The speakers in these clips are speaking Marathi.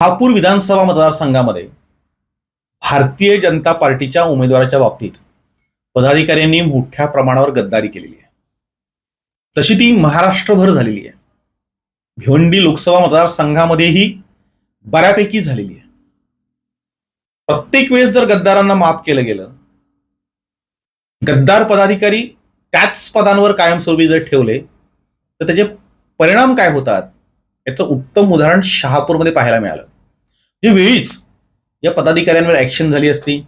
हापूर विधानसभा मतदारसंघामध्ये भारतीय जनता पार्टीच्या उमेदवाराच्या बाबतीत पदाधिकाऱ्यांनी मोठ्या प्रमाणावर गद्दारी केलेली आहे. तशी ती महाराष्ट्रभर झालेली आहे. भिवंडी लोकसभा मतदारसंघामध्येही बऱ्यापैकी झालेली आहे. प्रत्येक वेळेस जर गद्दारांना माफ केलं गेलं गद्दार पदाधिकारी त्याच पदांवर कायमस्वरूपी जर ठेवले तर त्याचे परिणाम काय होतात? याचं उत्तम उदाहरण शहापूरमध्ये पाहायला मिळालं. ही वेळीच. या पदाधिकाऱ्यांवर ऍक्शन झाली असती.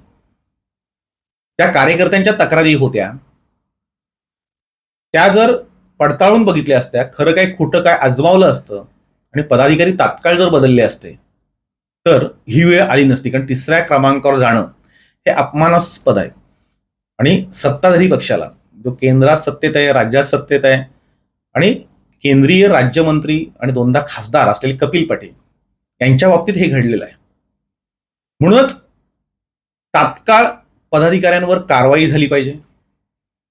त्या कार्यकर्त्यांच्या तक्रारी होत्या. त्या जर पडताळून बघितल्या असत्या खरं काय खोटं काय आजमावलं असतं आणि पदाधिकारी तात्काळ जर बदलले असते तर ही वेळ आली नसती. कारण तिसऱ्या क्रमांकावर जाणं हे अपमानास्पद आहे. आणि सत्ताधारी पक्षाला जो केंद्रात सत्तेत आहे राज्यात सत्तेत आहे आणि केंद्रीय राज्यमंत्री आणि दोनदा खासदार असलेले कपिल पटेल यांच्या बाबतीत हे घडलेलं आहे. म्हणूनच तात्काळ पदाधिकाऱ्यांवर कारवाई झाली पाहिजे.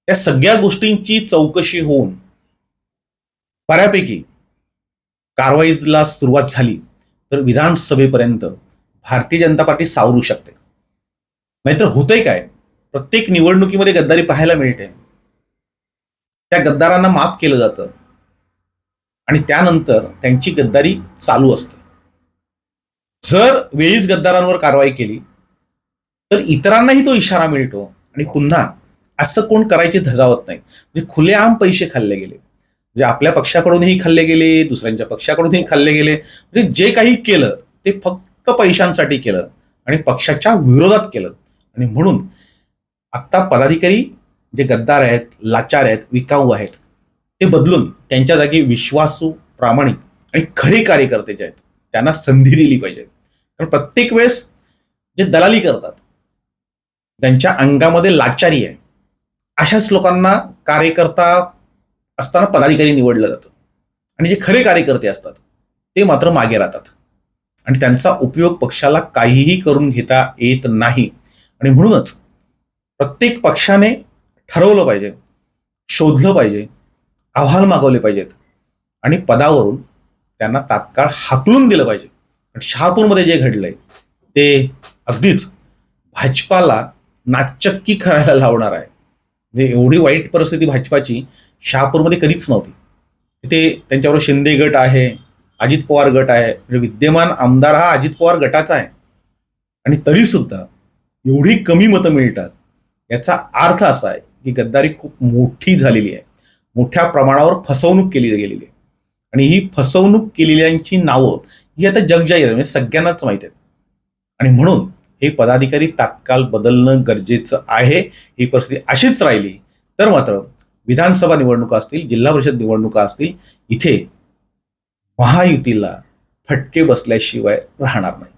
त्या सगळ्या गोष्टींची चौकशी होऊन बऱ्यापैकी कारवाईला सुरुवात झाली तर विधानसभेपर्यंत भारतीय जनता पार्टी सावरू शकते. नाहीतर होतंय काय? प्रत्येक निवडणुकीमध्ये गद्दारी पाहायला मिळते. त्या गद्दारांना माफ केलं जातं. आणि त्यानंतर त्यांची गद्दारी चालू असते. जर वेळीच गद्दारांवर कारवाई केली तर इतरांनाही तो इशारा मिळतो आणि पुन्हा असं कोण करायची धजावत नाही. म्हणजे खुलेआम पैसे खाल्ले गेले. म्हणजे आपल्या पक्षाकडूनही खाल्ले गेले दुसऱ्यांच्या पक्षाकडूनही खाल्ले गेले. म्हणजे जे काही केलं ते फक्त पैशांसाठी केलं आणि पक्षाच्या विरोधात केलं. आणि म्हणून आत्ता पदाधिकारी जे गद्दार आहेत लाचार आहेत विकाऊ आहेत ते बदलून त्यांच्या जागी विश्वासू प्रामाणिक आणि खरे कार्यकर्ते जे आहेत त्यांना संधी दिली पाहिजे. कारण प्रत्येक वेळेस जे दलाली करतात त्यांच्या अंगामध्ये लाचारी आहे अशाच लोकांना कार्यकर्ता असताना पदाधिकारी निवडलं जातं. आणि जे खरे कार्यकर्ते असतात ते मात्र मागे राहतात. आणि त्यांचा उपयोग पक्षाला काहीही करून घेता येत नाही. आणि म्हणूनच प्रत्येक पक्षाने ठरवलं पाहिजे शोधलं पाहिजे अहवाल मागवले पाहिजेत. आणि पदावरून त्यांना तात्काळ हाकलून दिलं पाहिजे. शहापूरमध्ये जे घडलंय ते अगदीच भाजपाला नाचक्की करायला लावणार आहे. म्हणजे एवढी वाईट परिस्थिती भाजपाची शहापूरमध्ये कधीच नव्हती. तिथे त्यांच्याबरोबर शिंदे गट आहे अजित पवार गट आहे. म्हणजे विद्यमान आमदार हा अजित पवार गटाचा आहे. आणि तरी सुद्धा एवढी कमी मतं मिळतात याचा अर्थ असा आहे की गद्दारी खूप मोठी झालेली आहे. मोठ्या प्रमाणावर फसवणूक केली गेलेली आहे. आणि ही फसवणूक केलेल्यांची नावं ही आता जगजाहीर म्हणजे सगळ्यांनाच माहीत आहेत आणि म्हणून हे पदाधिकारी तात्काळ बदलणं गरजेचं आहे ही परिस्थिती अशीच राहिली तर मात्र विधानसभा निवडणुका असतील जिल्हा परिषद निवडणुका असतील इथे महायुतीला फटके बसल्याशिवाय राहणार नाही.